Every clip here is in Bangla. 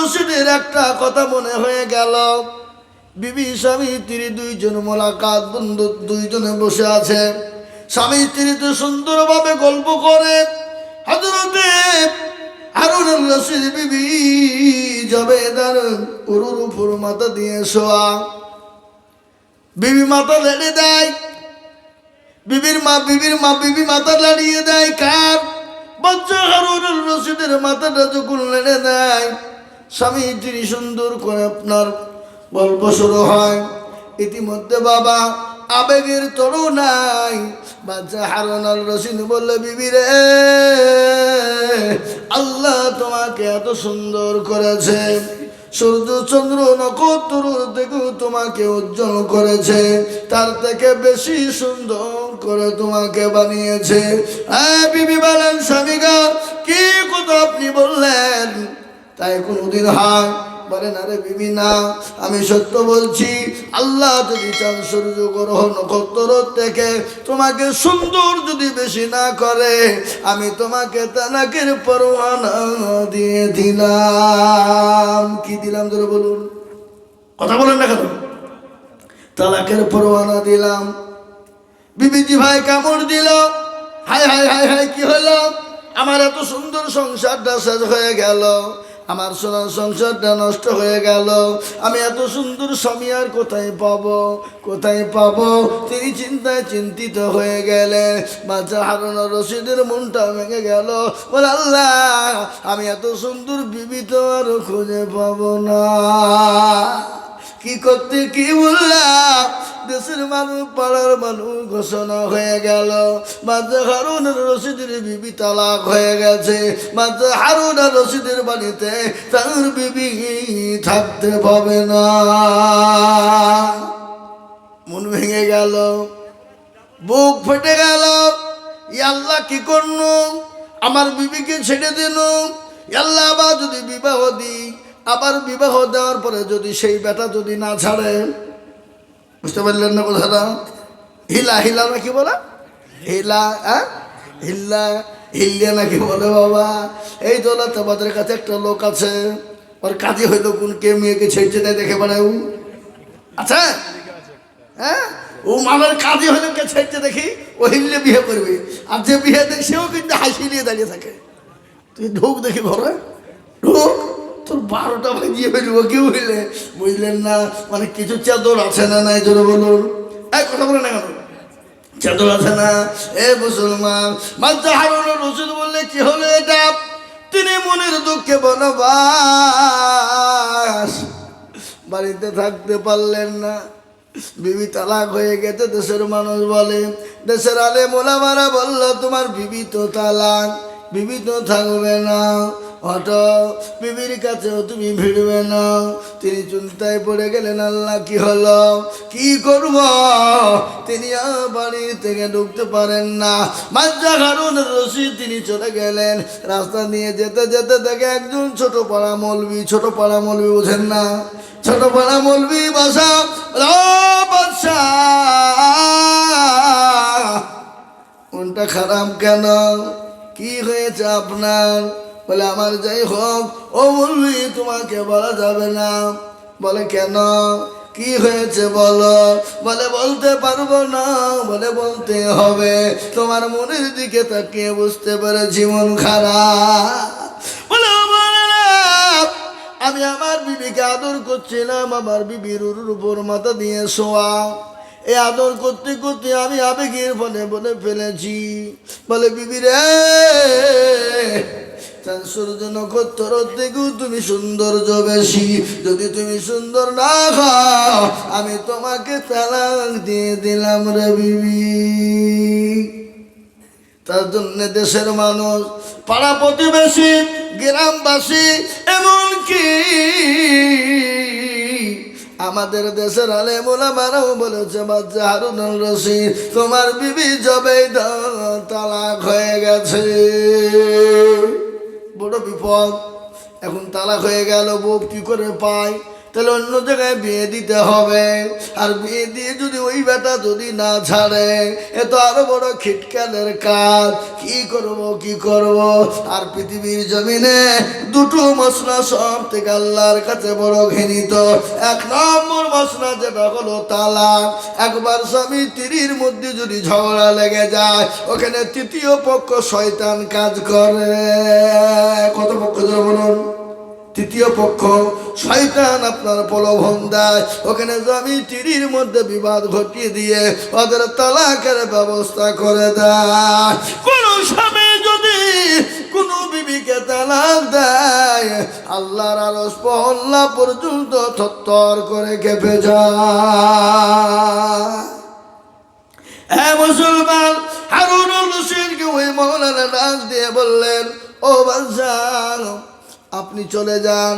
রশিদের একটা কথা মনে হয়ে গেল। বিবি, স্বামী, স্ত্রী দুইজন মোলাকাত, বন্ধু দুইজনে বসে আছে। স্বামী, স্ত্রী তো সুন্দরভাবে গল্প করে। হজরতে হারুনুর রশিদ বিবি জবেদার উরুর উপর মাথা দিয়ে শোয়া। বিবি মাথা লেড়ে দেয়। বিবির মা বিবির মা, বিবি মাথা লাড়িয়ে দেয়। কার? বাচ্চা হারুনুর রশিদের মাথাটা যখন লেড়ে দেয় স্বামী তিনি সুন্দর করে আপনার গল্প শুরু হয়। ইতিমধ্যে বাবা আবেগের তরু নাই বাচ্চা হারুনুর রশিদ বললে, বিবি রে, আল্লাহ তোমাকে এত সুন্দর করেছে। সূর্য, চন্দ্র, নক্ষত্র থেকে তোমাকে উজ্জ্বল করেছে। তার থেকে বেশি সুন্দর করে তোমাকে বানিয়েছে। হ্যাঁ বিবি বলেন স্বামীগা কি কথা আপনি বললেন? তাই কোনোদিন হয় বলেন আরে বিবি, না, আমি সত্য বলছি। আল্লাহ যদি চান সূর্য গ্রহ নক্ষত্র থেকে তোমাকে সুন্দর যদি বেশি না করে, আমি তোমাকে তালাকের পরোয়ানা দিয়ে দিলাম। কি দিলাম ধরে বলুন? কথা বলেন না কেন? তালাকের পরোয়ানা দিলাম। বিবিজি ভাই কামড় দিল। হাই হাই হাই হাই কি হলো? আমার এত সুন্দর সংসারটা শেষ হয়ে গেল। আমার সোনার সংসারটা নষ্ট হয়ে গেল। আমি এত সুন্দর স্বামী আর কোথায় পাব? কোথায় পাব? তিনি চিন্তায় চিন্তিত হয়ে গেলে বাচ্চা হারানো রশিদের মনটা ভেঙে গেল। বলে, আল্লাহ, আমি এত সুন্দর বিবিত আর খুঁজে পাবো না। কি করতে কি বললাম দেশের মানুষ, পাড়ার মানুষ ঘোষণা হয়ে গেল। মাঝে হারুন আর রশিদের বিবি তালাক হয়ে গেছে। মাঝে হারুন আর রশিদের বাড়িতে তার বিবি থাকতে পাবে না। মন ভেঙে গেল। বুক ফেটে গেল। আল্লাহ কি করল আমার বিবিকে ছেড়ে দিল আল্লাহ আবার যদি বিবাহ দিই আবার বিবাহ দেওয়ার পরে যদি সেই বেটা যদি না ছাড়ে, বুঝতে পারলেন না কথাটা? হিলা হিলা নাকি বলে? হিলা হ্যাঁ হিল্লা হিল্লিয়া নাকি বলে বাবা? এই দোলা তোমাদের কাছে একটা লোক আছে, ওর কাজে হইল কোন কে মেয়েকে ছেড়ছে দেয় দেখে বেড়াও আচ্ছা হ্যাঁ? ও মামার কাজে হলে কে ছেড়ছে দেখি, ও হিললে বিয়ে করবে। আর যে বিয়ে দেয়, সেও কিন্তু হাসি নিয়ে দাঁড়িয়ে থাকে। তুই ঢোক দেখি ঘরে। ঢোক। তোর বারোটা বাজিয়ে ফেলব কেউ হইলে বুঝলেন না মানে কিছু চাদর আছে না নাই, জোরে বলুন। এক কথা বলে না কেন? চাদর আছে না? এ মুসলমান মাঝে হারুন রসুল বললে কি হলো এটা? তিনি মনের দুঃখে বনবাস। বাড়িতে থাকতে পারলেন না। বিবি তালাক হয়ে গেছে, দেশের মানুষ বলে। দেশের আলে মোলামারা বলল, তোমার বিবি তো তালাক, বিবি তো থাকবে না। হট বিবির কাছেও তুমি ভিড়বে না। তিনি চিন্তায় পড়ে গেলেন, আল্লাহ কি হলো? কি করব? তিনি আর বাড়ি থেকে ঢুকতে পারেন না। মাজ্জা কারণ রশি, তিনি চলে গেলেন। রাস্তা নিয়ে যেতে যেতে দেখে একজন ছোট পাড়া মলবি, ছোট পাড়া মলবি বোঝেন না। ছোট পাড়া মলবি বাসা বাদশা, মনটা খারাপ কেন? কি হয়েছে আপনার? বলে, আমার যাই হোক, ও বলবি তোমাকে বলা যাবে না। বলে, কেন? কি হয়েছে বলো? বলে, বলতে পারব না। বলে, বলতে হবে। তোমার মনের দিকে তাকিয়ে বুঝতে পেরে জীবন খারাপ। আমি আমার বিবিকে আদর করছিলাম। আমার বিবির উপর মাথা দিয়ে শোয়া। এই আদর করতে করতে আমি আবেগের ফলে বলে ফেলেছি। বলে, বিবি রে তুমি সৌন্দর্য বেশি। যদি তুমি সুন্দর না খাও, আমি তোমাকে তালাক দিয়ে দিলাম রে বিবি। তার জন্য দেশের মানুষ, পাড়া প্রতিবেশী, গ্রামবাসী, এমনকি আমাদের দেশের আলে মোলামারাও বলেছে, বাচ্চা হারুন রশিদ, তোমার বিবি জবে তালাক হয়ে গেছে। বিপদ। এখন তালাক হয়ে গেল বউ কি করে পায়? তাহলে অন্য জায়গায় বিয়ে দিতে হবে। আর বিয়ে দিয়ে যদি ওই বেটা যদি না ছাড়ে, এ তো আরও বড় খিটকালের কাজ। কি করব কি করব? আর পৃথিবীর জমিনে দুটো মশলা সব থেকে আল্লাহর কাছে বড় ঘৃণিত। এক নম্বর মশলা যেটা হলো তালা। একবার স্বামী স্ত্রীর মধ্যে যদি ঝগড়া লেগে যায়, ওখানে তৃতীয় পক্ষ শয়তান কাজ করে। কত পক্ষ বলুন? তৃতীয় পক্ষ, শয়তান আপনার প্রলোভন দেয়। ওখানে জমি তিরির মধ্যে বিবাদ ঘটিয়ে দিয়ে ওদের তালাকের ব্যবস্থা করে দেয়। কোন স্বামী যদি কোন বিবিকে তালাক দেয়, আল্লাহর আরস পহল্লা পর্যন্ত থর করে কেঁপে যায়। হ্যাঁ মুসলমান হারুন রশিদকে ওই মৌলানা ডাক দিয়ে বললেন, ও বাদশাহ আপনি চলে যান।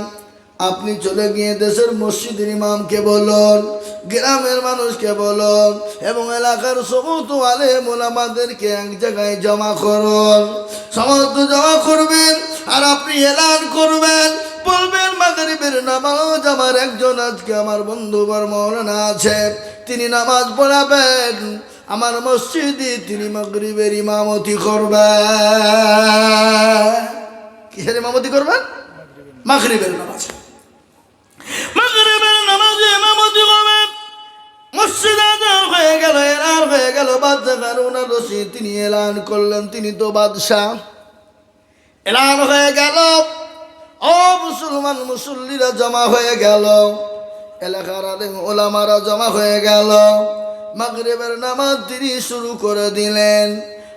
আপনি চলে গিয়ে দেশের মসজিদের ইমামকে বলুন, গ্রামের মানুষকে বলুন, এবং এলাকার সমস্ত আলে মোলামাদেরকে এক জায়গায় জমা করুন। সমস্ত জমা করবেন, আর আপনি এলান করবেন। বলবেন, মাগরিবের নামাজ আমার একজন, আজকে আমার বন্ধু মৌলানা আছে, তিনি নামাজ পড়াবেন। আমার মসজিদে তিনি মাগরিবের ইমামতি করবেন। কিসের ইমামতি করবেন? মাগরিবের নামাজ। মাগরিবের নামাজে ইমামতি করবেন মসজিদ হয়ে গেল, এলান হয়ে গেল, বাদশাহ কারুনা রশিদ তিনি এলান করলেন, তিনি তো বাদশাহ। এলান হয়ে গেল ও মুসলমান মুসল্লিরা জমা হয়ে গেল, এলাকার ওলামারা জমা হয়ে গেল। মাগরিবের নামাজ তিনি শুরু করে দিলেন।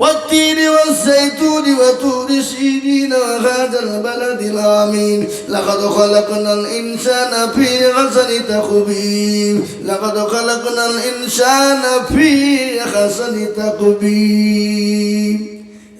والتين والزيتون وطور سيدين وهذا البلد الآمين. لقد خلقنا الإنسان في حسن تقويم لقد خلقنا الإنسان في حسن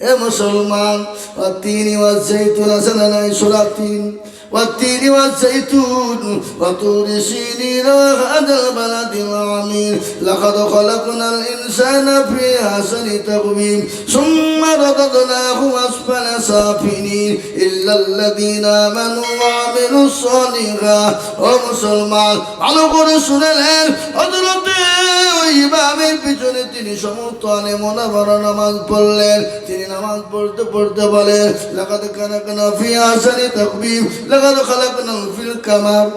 تقويم يا مسلمان والتين والزيتون سننا سورتين والتين والزيتون وطور سينين وهذا البلد العمير لقد خلقنا الإنسان في أحسن تقويم ثم رددناه أسفل سافلين إلا الذين آمنوا وعملوا الصالحات ومسلمان ভালো করে শুনেলেন হজরতে ওই ইমামের পিছনে তিনি সমস্ত আলেমনা বড় নামাজ পড়লেন। তিনি নামাজ পড়তে পড়তে বলেন, লাকাদ কানাকনা ফি আসানি তাকবীর, লাকাদ খালাকনা ফিল কামার।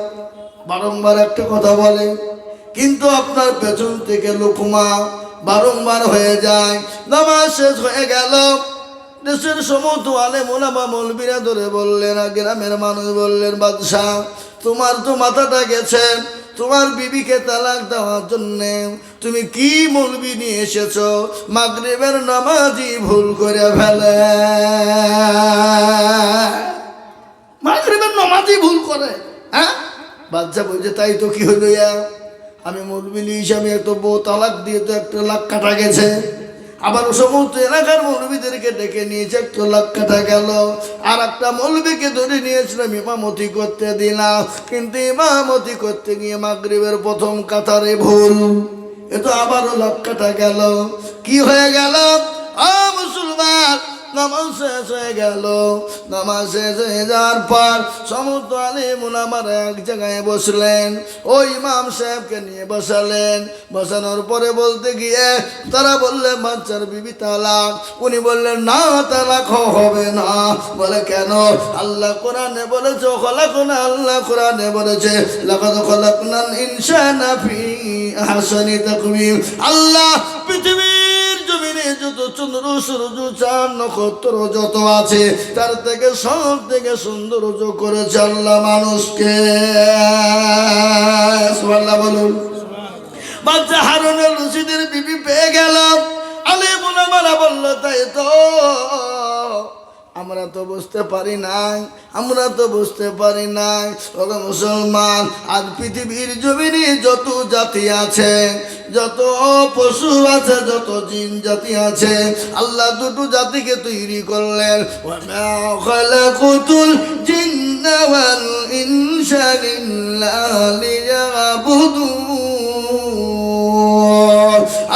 বারংবার একটা কথা বলে, কিন্তু আপনার পেছন থেকে লোকমা বারংবার হয়ে যায়। নামাজ শেষ হয়ে গেল। দেশের সমস্ত আলে মোলামা মলবিরা ধরে বললেন গ্রামের মানুষ বললেন, বাদশাহ, তোমার তো মাথাটা গেছে। তোমার বিবিকে তালাক দেওয়ার জন্য তুমি কি মলবি নিয়ে এসেছ? মাগরিবের নামাজি ভুল করে ফেলে। মাগরেবের নামাজি ভুল করে। হ্যাঁ? বাচ্চা বলছে, তাই তো কি হইল আমি মৌলবি আমি একটা বউ তালাক দিয়ে তো একটা লাখ কাটা গেছে। আবার সমস্ত এলাকার মৌলবীদেরকে ডেকে নিয়েছে এক লাখ কাটা গেল। আর একটা মৌলবীকে ধরে নিয়েছিলাম ইমামতি করতে দিলাম। কিন্তু ইমামতি করতে গিয়ে মাগরীবের প্রথম কাতারে ভুল। এ তো আবারও লক্ষ্যটা গেল। কি হয়ে গেল? আ মুসলমান নামাজ শেষ হয়ে গেল। নামাজ শেষ হয়ে যাওয়ার পর সমস্ত আলিমুল আমার এক জায়গায় বসলেন। ওই ইমাম সাহেবকে নিয়ে বসালেন। বসানোর পরে বলতে গিয়ে তারা বললেন, বাচ্চার বিবি তালাক। উনি বললেন, না, তালাক হবে না। বলে, কেন? আল্লাহ কোরআনে বলেছে, খলাকুনা, আল্লাহ কোরআনে বলেছে, লাকাদ খলাকনাল ইনসানা ফি আহসানি তাকওয়িম। আল্লাহ পৃথিবীর যত চন্দ্র, সূর্য চার নক্ষত্র যত আছে, তার থেকে সব থেকে সৌন্দর্য করেছে আল্লাহ মানুষকে। বলুন। বাচ্চা হারুনের রশিদের বিবি পেয়ে গেল। আলে মোলামারা বলল, তাই তো। আমরা তো বুঝতে পারি নাই, আমরা তো বুঝতে পারি নাই। ওগো মুসলমান, আজ পৃথিবীর জমিনে যত জাতি আছে, যত পশু আছে, যত জিন জাতি আছে, আল্লাহ দুটো জাতিকে তৈরি করলেন। ইনসা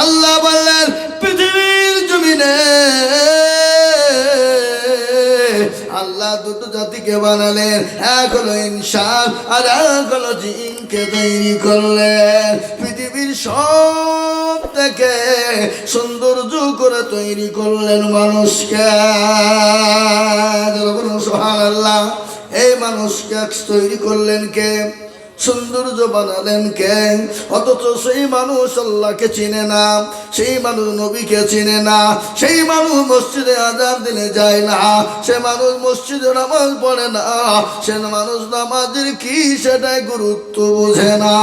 আল্লাহ বললেন, পৃথিবীর জমিনে আল্লাহ দুটো জাতিকে বানালেন, এক হলো ইনসান আর এক হলো জিনকে তৈরি করলেন। পৃথিবীর সব থেকে সৌন্দর্য করে তৈরি করলেন মানুষকে। সোহান আল্লাহ এই মানুষকে তৈরি করলেন কে? সৌন্দর্য বানালেন কে? অথচ সেই মানুষ আল্লাহকে চিনে না, সেই মানুষ নবীকে চিনে না, সেই মানুষ মসজিদে আজান দিলে যায় না, সে মানুষ মসজিদে নামাজ পড়ে না, সে মানুষ নামাজের কি সেটাই গুরুত্ব বোঝে না।